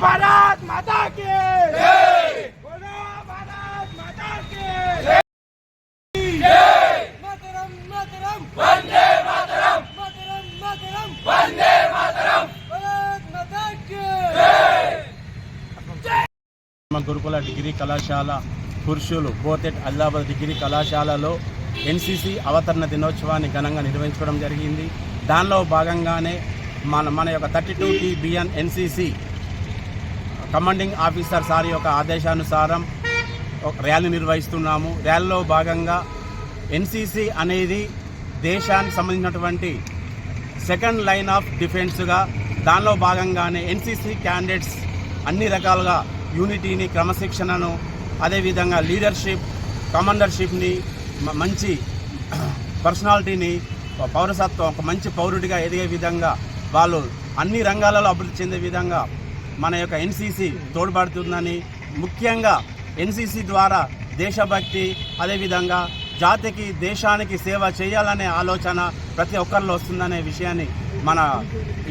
భారత్ మాతా key మా గురుకుల degree కళాశాల పురుషులు బోతెట్ ఆదిలాబాద్ డిగ్రీ కళాశాలలో ఎన్సీసీ అవతరణ దినోత్సవాన్ని ఘనంగా నిర్వహించుకోవడం జరిగింది. దానిలో భాగంగానే మన మన యొక్క thirty two T BN NCC commanding officer sir యొక్క ఆదేశానుసారం ఒక ర్యాలీ నిర్వహిస్తున్నాము. ర్యాలీలో భాగంగా ఎన్సీసీ అనేది దేశానికి సంబంధించినటువంటి సెకండ్ లైన్ ఆఫ్ డిఫెన్స్గా దానిలో భాగంగానే ఎన్సీసీ క్యాండిడేట్స్ అన్ని రకాలుగా యూనిటీని క్రమశిక్షణను అదేవిధంగా లీడర్షిప్ కమాండర్షిప్ని మంచి పర్సనాలిటీని పౌరసత్వం ఒక మంచి పౌరుడిగా ఎదిగే విధంగా వాళ్ళు అన్ని రంగాలలో అభివృద్ధి చెందే విధంగా మన యొక్క ఎన్సీసీ తోడ్పడుతుందని ముఖ్యంగా ఎన్సీసీ ద్వారా దేశభక్తి అదేవిధంగా జాతికి దేశానికి సేవ చేయాలనే ఆలోచన ప్రతి ఒక్కరిలో వస్తుందనే విషయాన్ని మన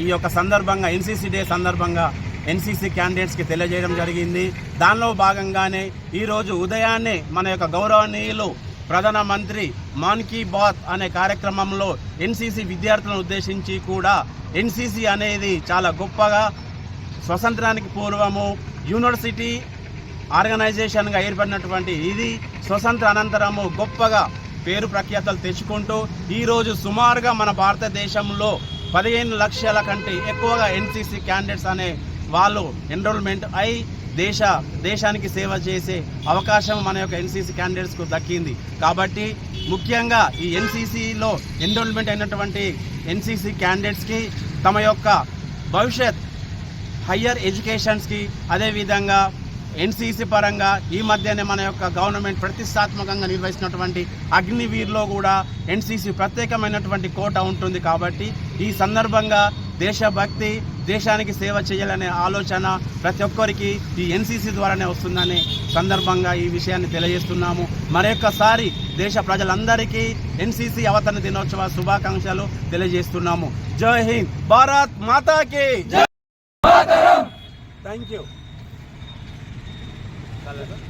ఈ యొక్క సందర్భంగా ఎన్సీసీ డే సందర్భంగా ఎన్సీసీ క్యాండిడేట్స్కి తెలియజేయడం జరిగింది. దానిలో భాగంగానే ఈరోజు ఉదయాన్నే మన యొక్క గౌరవనీయులు ప్రధానమంత్రి మాన్ కీ బాత్ అనే కార్యక్రమంలో ఎన్సీసీ విద్యార్థులను ఉద్దేశించి కూడా ఎన్సీసీ అనేది చాలా గొప్పగా స్వతంత్రానికి పూర్వము యూనివర్సిటీ ఆర్గనైజేషన్గా ఏర్పడినటువంటి ఇది స్వతంత్ర అనంతరము గొప్పగా పేరు ప్రఖ్యాతలు తెచ్చుకుంటూ ఈరోజు సుమారుగా మన భారతదేశంలో పదిహేను లక్షల కంటే ఎక్కువగా ఎన్సీసీ క్యాండిడేట్స్ అనే వాళ్ళు ఎన్రోల్మెంట్ అయి దేశ దేశానికి సేవ చేసే అవకాశం మన యొక్క ఎన్సీసీ క్యాండిడేట్స్కు దక్కింది. కాబట్టి ముఖ్యంగా ఈ ఎన్సీసీలో ఎన్రోల్మెంట్ అయినటువంటి ఎన్సీసీ క్యాండిడేట్స్కి తమ యొక్క భవిష్యత్ హయ్యర్ ఎడ్యుకేషన్స్కి అదేవిధంగా ఎన్సీసీ పరంగా ఈ మధ్యనే మన యొక్క గవర్నమెంట్ ప్రతిష్టాత్మకంగా నిర్వహిస్తున్నటువంటి అగ్నివీర్లో కూడా ఎన్సీసీ ప్రత్యేకమైనటువంటి కోట ఉంటుంది కాబట్టి ఈ సందర్భంగా దేశభక్తి దేశానికి సేవ చేయాలనే ఆలోచన ప్రతి ఒక్కరికి ఈ ఎన్సీసీ ద్వారానే వస్తుందనే సందర్భంగా ఈ విషయాన్ని తెలియజేస్తున్నాము. మరొకసారి దేశ ప్రజలందరికీ ఎన్సీసీ అవతరణ దినోత్సవ శుభాకాంక్షలు తెలియజేస్తున్నాము. జై హింద్ భారత్ మాతాకి! Thank you. Hello.